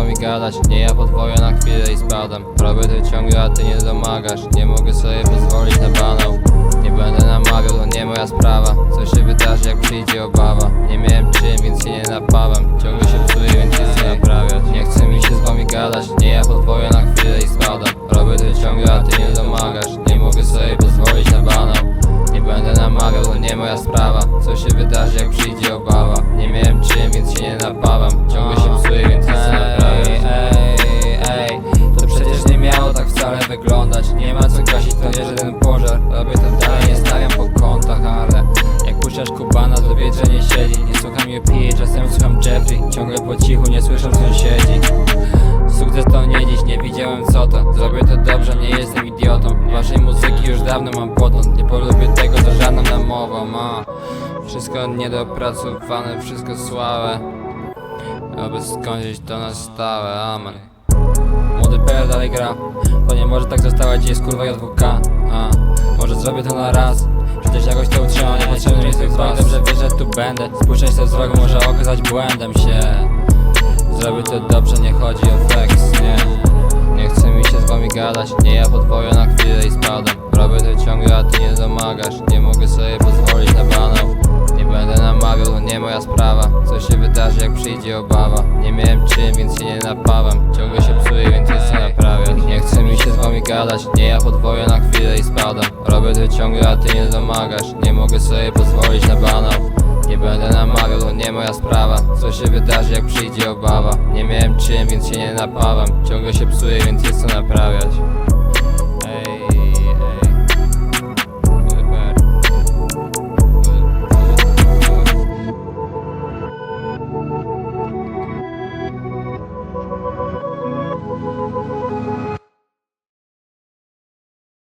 chce mi gadać. Nie ja podwoję na chwilę i spadam Robię to ciągle, a ty nie domagasz. Nie mogę sobie pozwolić na banał. Nie będę namawiał, to nie moja sprawa. Co się wydarzy jak przyjdzie obawa. Nie miałem czym, więc się nie napawam Ciągle się psuję, więc nie chcę naprawiać Nie chce mi się z wami gadać. Nie ja podwoję na chwilę i spadam Robię to ciągle, a ty nie domagasz. Nie mogę sobie pozwolić na banał. Nie będę namawiał, to nie moja sprawa. Co się wydarzy jak przyjdzie obawa. Nie miałem czym, więc się nie napawam wcale wyglądać. Nie ma co gasić, to nie żaden pożar. Robię to dalej, nie stawiam po kątach, ale Jak puszczasz kubana, to wiedz, że nie siedzi. Nie słucham UP, czasem słucham Jeffrey. Ciągle po cichu, nie słyszę sąsiedzi Sukces to nie dziś, nie widziałem co to. Zrobię to dobrze, nie jestem idiotą. Waszej muzyki już dawno mam potąd. Nie polubię tego, to żadną namową ma. Wszystko niedopracowane, wszystko słabe. Aby skończyć to na stałe, amen. Młody PR dalej gra może tak zostawać, jest kurwa JWK a, Może zrobię to na raz. Przecież jakoś to utrzymam, niepotrzebny jest wzrok Dobrze wiesz, że tu będę. Spuszczać się wzrok może okazać błędem się. Zrobię to dobrze, nie chodzi o flex, nie. Nie chce mi się z wami gadać Nie ja podwoję na chwilę i spadam. Robię to ciągle, a ty nie domagasz. Nie mogę sobie pozwolić na banał. Nie będę namawiał, to nie moja sprawa. Co się wydarzy jak przyjdzie obawa? Nie miałem czym, więc się nie napawam podwoję na chwilę i spadam Robię to ciągle, a ty nie domagasz. Nie mogę sobie pozwolić na banał. Nie będę namawiał, to nie moja sprawa. Co się wydarzy jak przyjdzie obawa? Nie miałem czym, więc się nie napawam. Ciągle się psuję, więc jest co naprawiać